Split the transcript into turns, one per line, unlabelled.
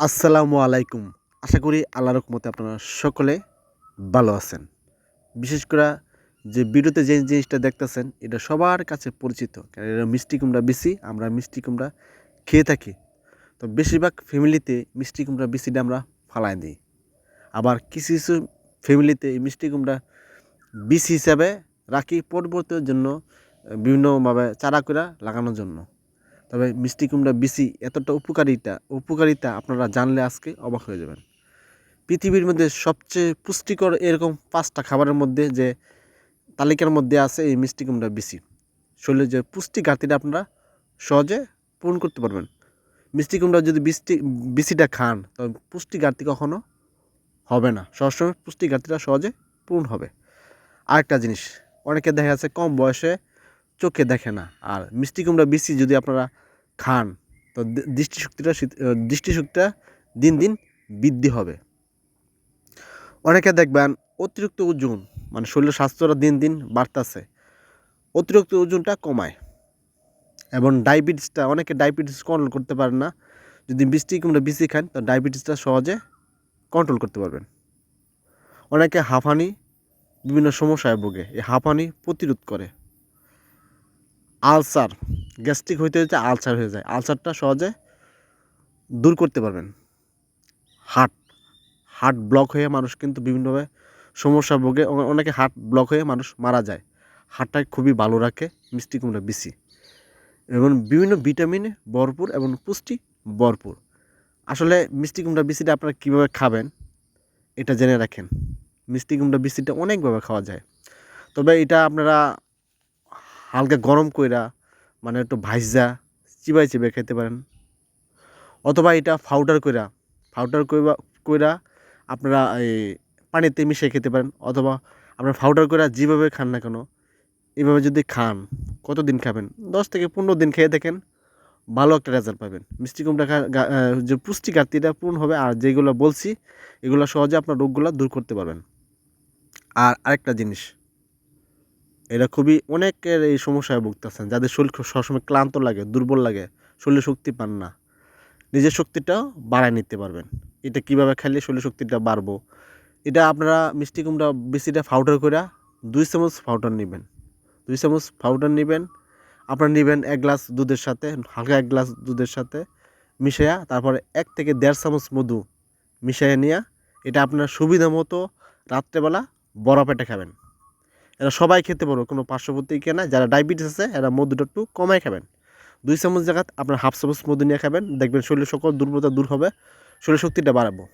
আসসালামু আলাইকুম। আশা করি আল্লাহ রকমতে আপনারা সকলে ভালো আছেন। বিশেষ করে যে ভিডিওতে যে জিনিসটা দেখতেছেন, এটা সবার কাছে পরিচিত। কারণ এটা মিষ্টি কুমড়া বেশি আমরা মিষ্টি কুমড়া খেয়ে থাকি। তো বেশিরভাগ ফ্যামিলিতে মিষ্টি কুমড়া বেশিটা আমরা ফালাই দিই। আবার কিছু কিছু ফ্যামিলিতে এই মিষ্টি কুমড়া বিষ হিসাবে রাখি পরবর্তীর জন্য বিভিন্নভাবে চারা করে লাগানোর জন্য। তবে মিষ্টি কুমড়া বিসি এতটা উপকারিতা উপকারিতা আপনারা জানলে আজকে অবাক হয়ে যাবেন। পৃথিবীর মধ্যে সবচেয়ে পুষ্টিকর এরকম পাঁচটা খাবারের মধ্যে যে তালিকার মধ্যে আছে এই মিষ্টি কুমড়া বিসি শরীরের যে পুষ্টি ঘাটতিটা আপনারা সহজে পূরণ করতে পারবেন। মিষ্টি কুমড়া যদি বৃষ্টি বিসিটা খান, তবে পুষ্টি ঘাটতি কখনো হবে না। সবসময় পুষ্টি ঘাটতিটা সহজে পূরণ হবে। আরেকটা জিনিস, অনেকে দেখা যাচ্ছে কম বয়সে চোখে দেখে না। আর মিষ্টি কুমড়া বেশি যদি আপনারা খান, তো দৃষ্টিশক্তিটা দৃষ্টিশক্তিটা দিন দিন বৃদ্ধি হবে। অনেকে দেখবেন অতিরিক্ত ওজন মানে শরীরের স্বাস্থ্যটা দিন দিন বাড়তেছে। অতিরিক্ত ওজনটা কমায়। এবং ডায়াবেটিসটা, অনেকে ডায়াবেটিস কন্ট্রোল করতে পারেন না। যদি মিষ্টি কুমড়া বেশি খান, তো ডায়াবেটিসটা সহজে কন্ট্রোল করতে পারবেন। অনেকে হাঁফানি, বিভিন্ন সমস্যায় ভোগে। এই হাঁফানি প্রতিরোধ করে। আলসার, গ্যাস্ট্রিক হইতে হইতে আলসার হয়ে যায়। আলসারটা সহজে দূর করতে পারবেন। হার্ট হার্ট ব্লক হয়ে মানুষ কিন্তু বিভিন্নভাবে সমস্যা ভোগে অনেকে হার্ট ব্লক হয়ে মানুষ মারা যায়। হার্টটা খুবই ভালো রাখে, মিষ্টি কুমড়া বেশি। এবং বিভিন্ন ভিটামিনে ভরপুর এবং পুষ্টি ভরপুর। আসলে মিষ্টি কুমড়া বিচিটা আপনারা কীভাবে খাবেন, এটা জেনে রাখেন। মিষ্টি কুমড়া বিচিটা অনেকভাবে খাওয়া যায়। তবে এটা আপনারা হালকা গরম কইরা মানে একটু ভাইজা চিবাই চিবাই খেতে পারেন। অথবা এটা পাউডার কইরা পাউডার কইবা, কইরা আপনারা এই পানিতে মিশিয়ে খেতে পারেন। অথবা আপনারা পাউডার কইরা যেভাবে খান না কেন এইভাবে যদি খান, কতদিন খাবেন? দশ থেকে পনেরো দিন খেয়ে দেখেন, ভালো একটা রেজাল্ট পাবেন। মিষ্টি কুমড়া যে পুষ্টি ঘাটতিটা পূরণ হবে আর যেগুলো বলছি, এগুলো সহজে আপনার রোগগুলো দূর করতে পারবেন। আর আরেকটা জিনিস এটা খুবই অনেকের এই সমস্যায় ভুগতেছেন, যাদের শরীর সবসময় ক্লান্ত লাগে, দুর্বল লাগে, শরীরে শক্তি পান না। নিজের শক্তিটাও বাড়ায় নিতে পারবেন। এটা কীভাবে খেলে শরীর শক্তিটা বাড়বো? এটা আপনারা মিষ্টি কুমড়া বেশিটা পাউডার করে দুই চামচ পাউডার নেবেন। দুই চামচ পাউডার নেবেন, আপনারা নেবেন এক গ্লাস দুধের সাথে, হালকা এক গ্লাস দুধের সাথে মিশাইয়া, তারপরে এক থেকে দেড় চামচ মধু মিশাইয়া নিয়ে, এটা আপনার সুবিধা মতো রাত্রেবেলা বড় পেটে খাবেন। এরা সবাই খেতে পারব, কোনো পার্শ্ববর্তী না যারা ডায়াবেটিস আছে, এরা মধুটা একটু কমাই খাবেন। দুই চামচ জায়গায় আপনার হাফ চামচ মধু নিয়ে খাবেন। দেখবেন শরীরের সকল দুর্বলতা দূর হবে। শরীর শক্তিটা বাড়াবো।